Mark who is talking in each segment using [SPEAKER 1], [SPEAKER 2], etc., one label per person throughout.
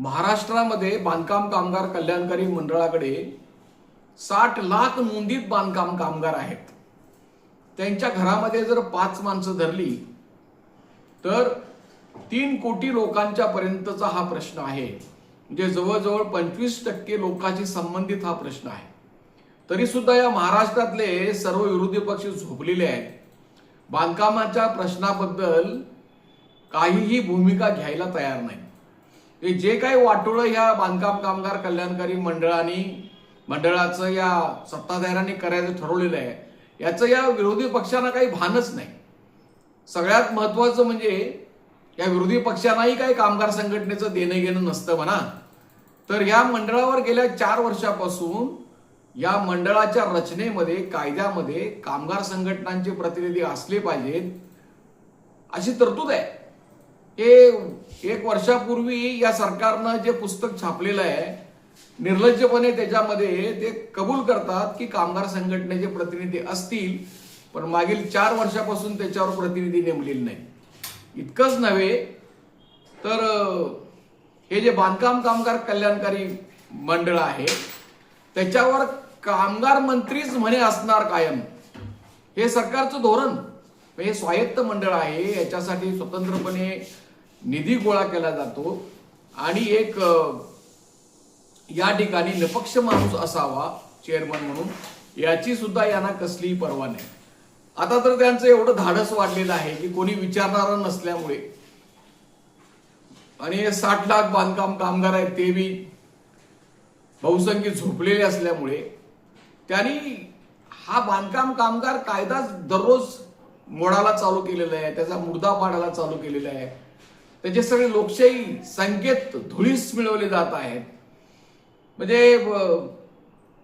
[SPEAKER 1] महाराष्ट्रामध्ये बांधकाम कामगार कल्याणकारी मंडळाकडे साठ लाख नोंदीत बांधकाम कामगार आहेत. त्यांच्या घरामध्ये जर पाच माणसं धरली तर तीन कोटी लोकांच्या पर्यंतचा हा प्रश्न आहे. म्हणजे जवळजवळ पंचवीस टक्के लोकांशी संबंधित हा प्रश्न आहे. तरी सुद्धा या महाराष्ट्रातले सर्व विरोधी पक्ष झोपलेले आहेत. बांधकामाच्या प्रश्नाबद्दल काहीही भूमिका घ्यायला तयार नाही हे जे काही वाटोळं ह्या बांधकाम कामगार कल्याणकारी मंडळाने मंडळाचं या सत्ताधाऱ्यांनी करायचं ठरवलेलं आहे याचं या विरोधी पक्षांना काही भानच नाही. सगळ्यात महत्वाचं म्हणजे या विरोधी पक्षांनाही काही कामगार संघटनेचं देणं घेणं नसतं म्हणा. तर या मंडळावर गेल्या चार वर्षापासून या मंडळाच्या रचनेमध्ये कायद्यामध्ये कामगार संघटनांचे प्रतिनिधी असले पाहिजेत अशी तरतूद आहे. हे एक वर्षापूर्वी या सरकारनं जे पुस्तक छापलेलं आहे निर्लज्जपणे त्याच्यामध्ये ते कबूल करतात की कामगार संघटनेचे प्रतिनिधी असतील पण मागील चार वर्षापासून त्याच्यावर प्रतिनिधी नेमलेले नाही इतकंच नव्हे तर हे जे बांधकाम कामगार कल्याणकारी मंडळ आहे त्याच्यावर कामगार मंत्रीच म्हणे असणार कायम. हे सरकारचं धोरण हे स्वायत्त मंडळ आहे याच्यासाठी स्वतंत्रपणे निधी गोळा केला जातो आणि एक या ठिकाणी निपक्ष माणूस असावा चेअरमन म्हणून याची सुद्धा यांना कसलीही पर्वा नाही. आता तर त्यांचं एवढं धाडस वाढलेलं आहे की कोणी विचारणार नसल्यामुळे. आणि साठ लाख बांधकाम कामगार आहेत ते बी बहुसंख्य झोपलेले असल्यामुळे त्यांनी हा बांधकाम कामगार कायदाच दररोज मोडायला चालू केलेला आहे त्याचा मुर्दा पाडायला चालू केलेला आहे. त्याचे सगळे लोकशाही संकेत धुळीस मिळवले जात आहेत. म्हणजे ब-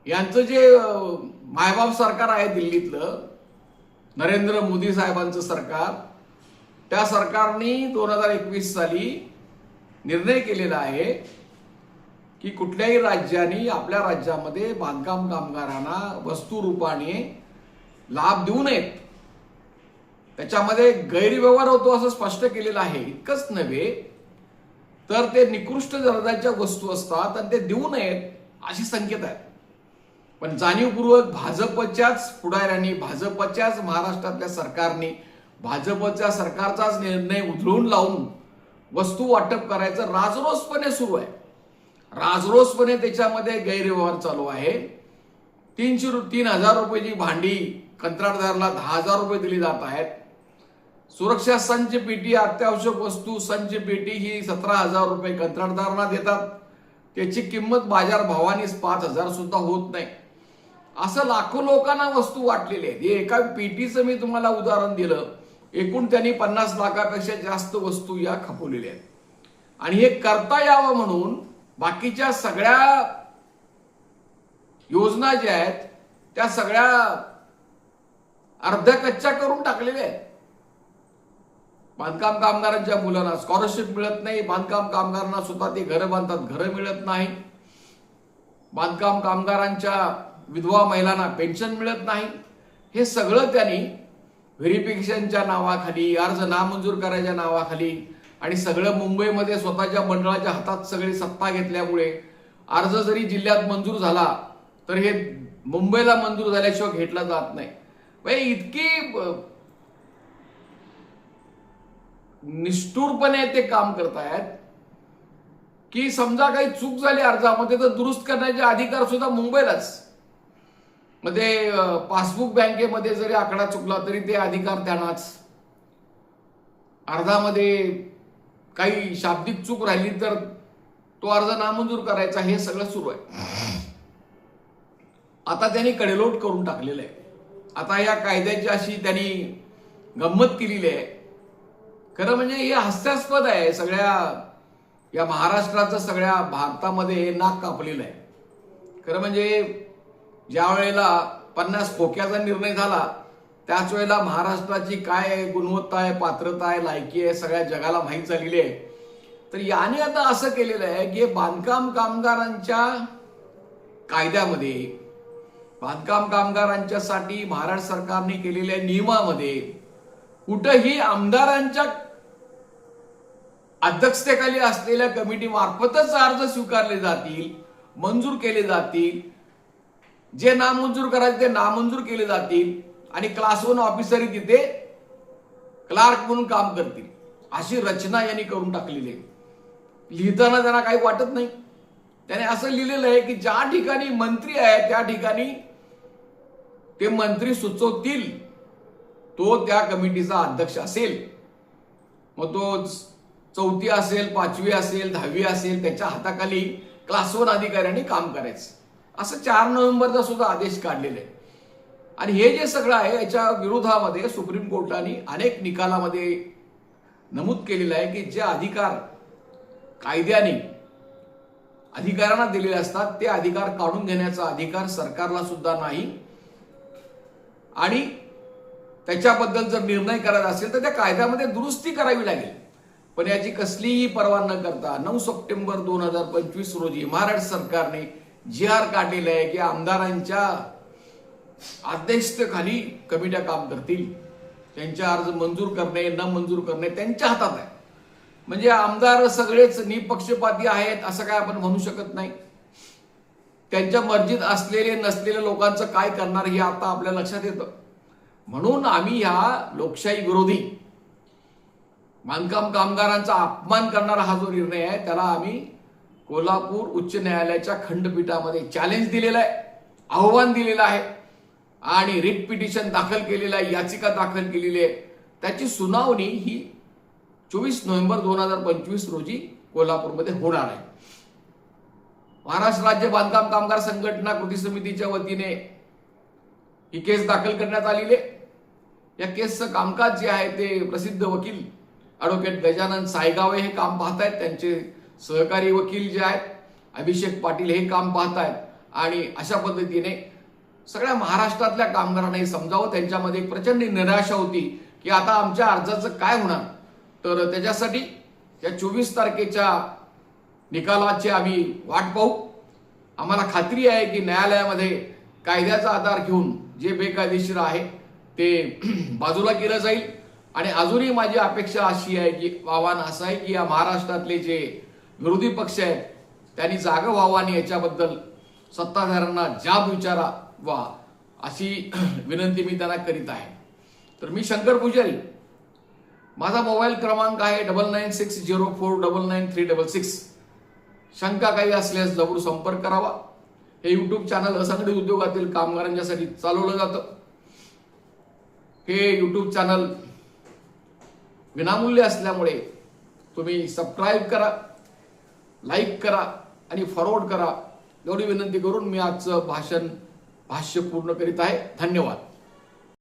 [SPEAKER 1] यांचं जे मायबाप सरकार आहे दिल्लीतलं नरेंद्र मोदी साहेबांचं सरकार त्या सरकारने दोन हजार एकवीस साली निर्णय केलेला आहे की कुठल्याही राज्याने आपल्या राज्यामध्ये बांधकाम कामगारांना वस्तू रूपाने लाभ देऊ नयेत. त्याच्यामध्ये गैरव्यवहार होतो असं स्पष्ट केलेलं आहे. इतकंच नव्हे तर ते निकृष्ट दर्जाच्या वस्तू असतात आणि ते देऊ नयेत अशी संकेत आहेत पण जाणीवपूर्वक भाजपच्याच पुढाऱ्यांनी भाजपच्याच महाराष्ट्रातल्या सरकारने भाजपच्या सरकारचाच निर्णय उधळून लावून वस्तू वाटप करायचं राजरोसपणे सुरू आहे. राजरोसपणे त्याच्यामध्ये गैरव्यवहार चालू आहे. तीनशे रु तीन हजार रुपयाची भांडी कंत्राटदाराला दहा हजार रुपये दिली जात आहेत. सुरक्षा संच पेटी अत्यावश्यक वस्तू संच पेटी ही सतरा हजार रुपये कंत्राटदारांना देतात. त्याची किंमत बाजार भावानेच पाच हजार सुद्धा होत नाही. असं लाखो लोकांना वस्तू वाटलेली आहेत. हे एका पेटीचं मी तुम्हाला उदाहरण दिलं. एकूण त्यांनी पन्नास लाखापेक्षा जास्त वस्तू या खपवलेल्या आहेत. आणि हे करता यावं म्हणून बाकीच्या सगळ्या योजना ज्या आहेत त्या सगळ्या अर्ध्या कच्च्या करून टाकलेल्या आहेत. बांधकाम कामगारांच्या मुलांना स्कॉलरशिप मिळत नाही. बांधकाम कामगारांना स्वतः ते घरं बांधतात. घरं मिळत नाही. बांधकाम कामगारांच्या विधवा महिलांना पेन्शन मिळत नाही. हे सगळं त्यांनी व्हेरिफिकेशनच्या नावाखाली अर्ज नामंजूर करायच्या नावाखाली आणि सगळं मुंबईमध्ये स्वतःच्या मंडळाच्या हातात सगळी सत्ता घेतल्यामुळे अर्ज जरी जिल्ह्यात मंजूर झाला तर हे मुंबईला मंजूर झाल्याशिवाय घेतला जात नाही. म्हणजे इतकी निष्ठुरपणे ते काम करतायत की समजा काही चूक झाली अर्जामध्ये तर दुरुस्त करण्याचे अधिकार सुद्धा मुंबईलाच. म्हणजे, मध्ये पासबुक बँकेमध्ये जरी आकडा चुकला तरी ते अधिकार त्यांनाच. अर्जामध्ये काही शाब्दिक चूक राहिली तर तो अर्ज नामंजूर करायचा हे सगळं सुरू आहे. आता त्यांनी कडेलोट करून टाकलेलं आहे. आता या कायद्याची अशी त्यांनी गंमत केलेली आहे. खरं म्हणजे हे हास्यास्पद आहे. सगळ्या या महाराष्ट्राचं सगळ्या भारतामध्ये हे नाक कापलेलं आहे. खरं म्हणजे ज्या वेळेला पन्नास खोक्याचा निर्णय झाला त्याच वेळेला महाराष्ट्राची काय गुणवत्ता आहे पात्रता आहे लायकी आहे सगळ्या जगाला माहीत झालेली आहे. तर याने आता असं केलेलं आहे की बांधकाम कामगारांच्या कायद्यामध्ये बांधकाम कामगारांच्यासाठी महाराष्ट्र सरकारने केलेल्या नियमामध्ये कुठंही आमदारांच्या अध्यक्षतेखाली असलेल्या कमिटी मार्फतच अर्ज स्वीकारले जातील मंजूर केले जातील. जे नामंजूर करायचे ते नामंजूर केले जातील आणि क्लास वन ऑफिसर तिथे क्लार्क म्हणून काम करतील. अशी रचना यांनी करून टाकलेली आहे. लिहिताना त्यांना काही वाटत नाही. त्याने असं लिहिलेलं आहे की ज्या ठिकाणी मंत्री आहे त्या ठिकाणी ते मंत्री सुचवतील तो त्या कमिटीचा अध्यक्ष असेल. मग तो चौथी असेल पाचवी असेल दहावी असेल त्याच्या हाताखाली क्लासवर अधिकाऱ्यांनी काम करायचं. असं चार नोव्हेंबरचा सुद्धा आदेश काढलेला आहे आणि हे जे सगळं आहे याच्या विरोधामध्ये सुप्रीम कोर्टाने अनेक निकालामध्ये नमूद केलेलं आहे की जे अधिकार कायद्याने अधिकाऱ्यांना दिलेले असतात ते अधिकार काढून घेण्याचा अधिकार सरकारला सुद्धा नाही. आणि त्याच्याबद्दल जर निर्णय करायचा असेल तर त्या कायद्यामध्ये दुरुस्ती करावी लागेल. पण याची कसलीही पर्वा न करता नऊ सप्टेंबर दोन हजार पंचवीस रोजी महाराष्ट्र सरकारने जी आर काढलेला आहे की आमदारांच्या अध्यक्षतेखाली कमिट्या काम करतील. त्यांचे अर्ज मंजूर करणे न मंजूर करणे त्यांच्या हातात आहे. म्हणजे आमदार सगळेच निपक्षपाती आहेत असं काय आपण म्हणू शकत नाही. त्यांच्या मर्जीत असलेले नसलेल्या लोकांचं काय करणार हे आता आपल्या लक्षात येतं. म्हणून आम्ही ह्या लोकशाही विरोधी बांधकाम कामगारांचा अपमान करणारा हा जो निर्णय आहे त्याला आम्ही कोल्हापूर उच्च न्यायालयाच्या खंडपीठामध्ये चॅलेंज दिलेलं आहे आव्हान दिलेलं आहे आणि रिट पिटिशन दाखल केलेलं आहे याचिका दाखल केलेली आहे. त्याची सुनावणी ही चोवीस नोव्हेंबर दोन हजार पंचवीस रोजी कोल्हापूरमध्ये होणार आहे. महाराष्ट्र राज्य बांधकाम कामगार संघटना कृती समितीच्या वतीने ही केस दाखल करण्यात आलेली आहे. या केसचं कामकाज जे आहे ते प्रसिद्ध वकील ॲडव्होकेट गजानन सायगावे हे काम पाहतायत. त्यांचे सहकारी वकील जे आहेत अभिषेक पाटील हे काम पाहतायत. आणि अशा पद्धतीने सगळ्या महाराष्ट्रातल्या कामगारांना हे समजावं. त्यांच्यामध्ये एक प्रचंड निराशा होती की आता आमच्या अर्जाचं काय होणार? तर त्याच्यासाठी या चोवीस तारखेच्या निकालाची आम्ही वाट पाहू. आम्हाला खात्री आहे की न्यायालयामध्ये कायद्याचा आधार घेऊन जे बेकायदेशीर आहे ते बाजूला केलं जाईल. आणि अजूनही माझी अपेक्षा अशी आहे की आव्हान असं आहे की या महाराष्ट्रातले जे विरोधी पक्ष आहेत त्यांनी जागं व्हावं आणि याच्याबद्दल सत्ताधाऱ्यांना जाब विचारा वा अशी विनंती मी त्यांना करीत आहे. तर मी शंकर पुजारी. माझा मोबाईल क्रमांक आहे double nine six zero four double nine three double six. शंका काही असल्यास जरूर संपर्क करावा. हे यूट्यूब चॅनल असंघटित उद्योगातील कामगारांच्यासाठी चालवलं जातं. हे यूट्यूब चॅनल विनामूल्य असल्यामुळे तुम्ही सबस्क्राईब करा लाईक करा आणि फॉरवर्ड करा. एवढी विनंती करून मी आजचं भाषण भाष्य पूर्ण करीत आहे. धन्यवाद.